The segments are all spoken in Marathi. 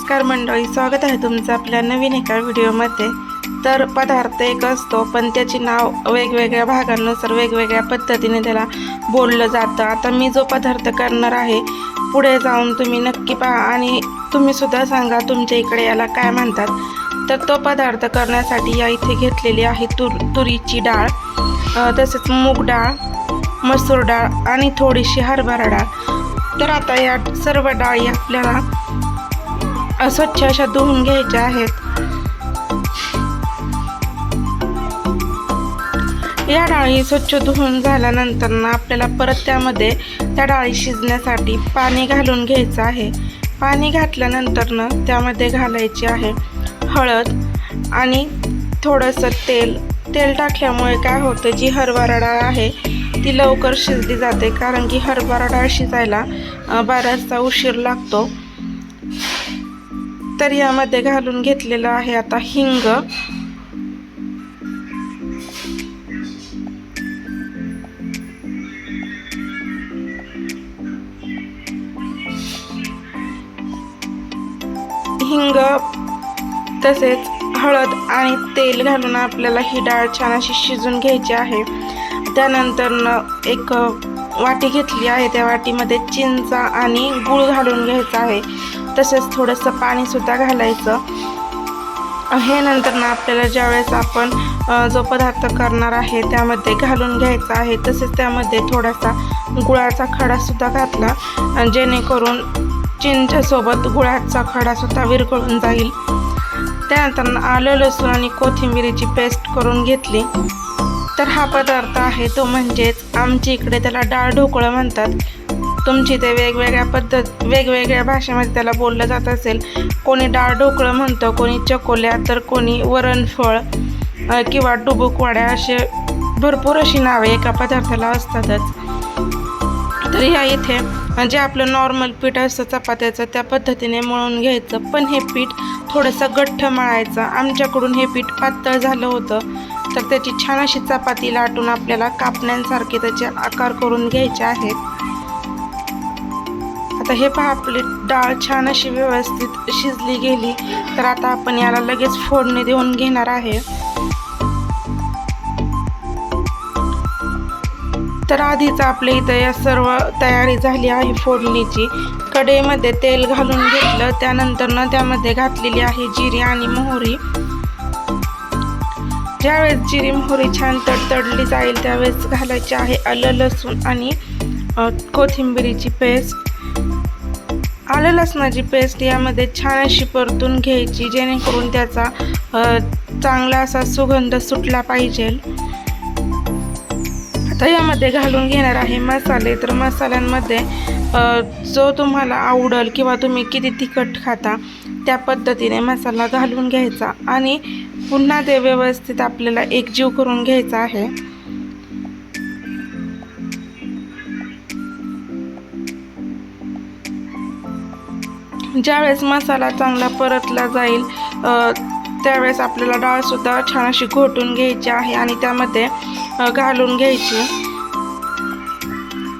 नमस्कार मंडळी स्वागत आहे तुमचं आपल्या नवीन एका व्हिडिओमध्ये. तर पदार्थ एक असतो पण त्याची नाव वेगवेगळ्या भागांनुसार वेगवेगळ्या पद्धतीने त्याला बोललं जातं. आता मी जो पदार्थ करणार आहे पुढे जाऊन तुम्ही नक्की पहा आणि तुम्हीसुद्धा सांगा तुमच्या इकडे याला काय म्हणतात. तर तो पदार्थ करण्यासाठी या इथे घेतलेली आहे तुर तुरीची डाळ तसेच मूग डाळ मसूर डाळ आणि थोडीशी हरभरा डाळ. तर आता या सर्व डाळी आपल्याला स्वच्छ अशा धुवून घ्यायच्या आहेत. या डाळी स्वच्छ धुवून झाल्यानंतर ना आपल्याला परत त्यामध्ये त्या डाळी शिजण्यासाठी पाणी घालून घ्यायचं आहे. पाणी घातल्यानंतरनं त्यामध्ये घालायची आहे हळद आणि थोडंसं तेल. तेल टाकल्यामुळे काय होतं जी हरभरा डाळ आहे ती लवकर शिजली जाते. कारण की हरभरा डाळ शिजायला बराचसा उशीर लागतो. तर यामध्ये घालून घेतलेलं आहे आता हिंग. हिंग तसेच हळद आणि तेल घालून आपल्याला ही डाळ छान अशी शिजून घ्यायची आहे. त्यानंतर एक वाटी घेतली आहे. त्या वाटीमध्ये चिंचा आणि गूळ घालून घ्यायचा आहे. तसेच थोडंसं पाणीसुद्धा घालायचं. हे नंतर ना आपल्याला ज्यावेळेस आपण जो पदार्थ करणार आहे त्यामध्ये घालून घ्यायचा आहे तसेच त्यामध्ये थोडासा गुळाचा खडासुद्धा घातला जेणेकरून चिंचेसोबत गुळाचा खडासुद्धा विरघळून जाईल. त्यानंतर आलं लसूण आणि कोथिंबिरीची पेस्ट करून घेतली. तर हा पदार्थ आहे तो म्हणजेच आमच्या इकडे त्याला डाळ ढोकळं म्हणतात. तुमची ते वेगवेगळ्या पद्धत वेगवेगळ्या भाषेमध्ये त्याला बोललं जात असेल. कोणी डाळ ढोकळं म्हणतं कोणी चकोल्या तर कोणी वरणफळ किंवा डुबुकवाड्या असे भरपूर अशी नावे एका पदार्थाला असतातच. तर ह्या इथे जे आपलं नॉर्मल पीठ असतं चपात्याचं त्या पद्धतीने मळून घ्यायचं. पण हे पीठ थोडंसं गठ्ठ मळायचं. आमच्याकडून हे पीठ पातळ झालं होतं. तर त्याची छान अशी चपाती लाटून आपल्याला कापण्यांसारखे त्याचे आकार करून घ्यायचे आहेत. आता हे पहा आपली डाळ छान अशी व्यवस्थित शिजली गेली. तर आता आपण याला लगेच फोडणी देऊन घेणार आहे. तर आधीच आपल्या इथं या सर्व तयारी झाली आहे फोडणीची. कढईमध्ये तेल घालून घेतलं त्यानंतर न त्यामध्ये घातलेली आहे जिरी आणि मोहरी. ज्यावेळेस जिरी मोहरी छान तडतडली जाईल त्यावेळेस घालायची आहे आलं लसूण आणि कोथिंबिरीची पेस्ट. आलं लसणाची पेस्ट यामध्ये छान अशी परतून घ्यायची जेणेकरून त्याचा चांगला असा सुगंध सुटला पाहिजे. आता यामध्ये घालून घेणार आहे मसाले. तर मसाल्यांमध्ये जो तुम्हाला आवडल किंवा तुम्ही किती तिखट खाता त्या पद्धतीने मसाला घालून घ्यायचा. आणि पुन्हा ते व्यवस्थित आपल्याला एकजीव करून घ्यायचा आहे. ज्यावेळेस मसाला चांगला परतला जाईल त्यावेळेस आपल्याला डाळसुद्धा छान अशी घोटून घ्यायची आहे आणि त्यामध्ये घालून घ्यायची.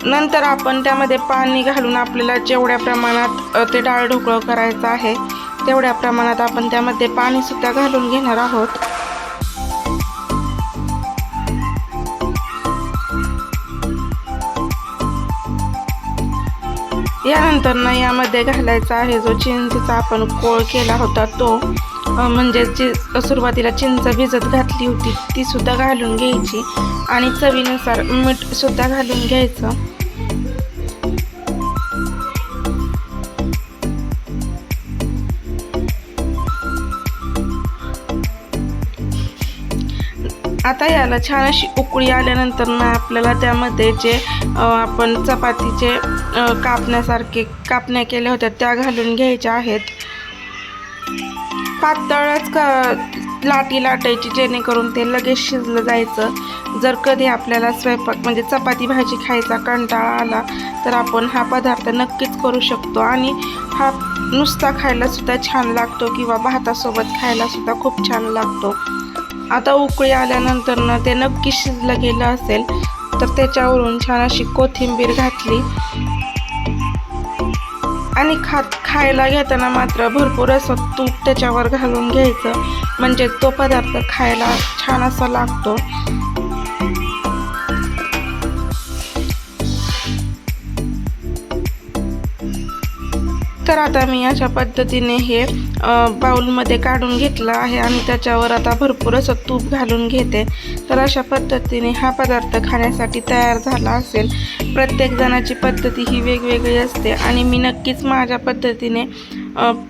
नंतर आपण त्यामध्ये पाणी घालून आपल्याला जेवढ्या प्रमाणात ते डाळ ढोकळं करायचं आहे तेवढ्या प्रमाणात आपण त्यामध्ये पाणीसुद्धा घालून घेणार आहोत. यानंतर ना यामध्ये घालायचा आहे जो चिंचेचा आपण कोळ केला होता तो. म्हणजेच म्हणजे जी सुरुवातीला चिंच भिजत घातली होती ती सुद्धा घालून घ्यायची. आणि चवीनुसार मीठ सुद्धा घालून घ्यायचं. आता याला छान अशी उकळी आल्यानंतर ना आपल्याला त्यामध्ये जे आपण चपातीचे कापण्यासारखे कापण्या केल्या होत्या त्या घालून घ्यायच्या आहेत. पातळच का लाटी लाटायची जेणेकरून ते लगेच शिजलं जायचं. जर कधी आपल्याला स्वयंपाक म्हणजे चपाती भाजी खायचा कंटाळा आला तर आपण हा पदार्थ नक्कीच करू शकतो. आणि हा नुसता खायला सुद्धा छान लागतो किंवा भातासोबत खायला सुद्धा खूप छान लागतो. आता उकळी आल्यानंतर ना ते नक्की शिजलं गेलं असेल तर त्याच्यावरून छान अशी कोथिंबीर घातली. आणि खात खायला घेताना मात्र भरपूर असं तूप त्याच्यावर घालून घ्यायचं. म्हणजे तो पदार्थ खायला छान असा लागतो. तर आता मी अशा पद्धतीने हे बाऊलमध्ये काढून घेतलं आहे आणि त्याच्यावर आता भरपूर असं तूप घालून घेते. तर अशा पद्धतीने हा पदार्थ खाण्यासाठी तयार झाला असेल. प्रत्येक जणाची पद्धती ही वेगवेगळी असते आणि मी नक्कीच माझ्या पद्धतीने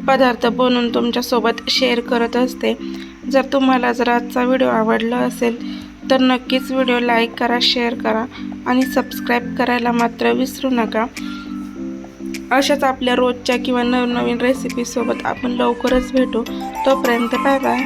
पदार्थ बनवून तुमच्यासोबत शेअर करत असते. जर तुम्हाला जर आजचा व्हिडिओ आवडला असेल तर नक्कीच व्हिडिओ लाईक करा शेअर करा आणि सबस्क्राईब करायला मात्र विसरू नका. अशाच आपल्या रोजच्या किंवा नवनवीन रेसिपीसोबत आपण लवकरच भेटू. तोपर्यंत बाय बाय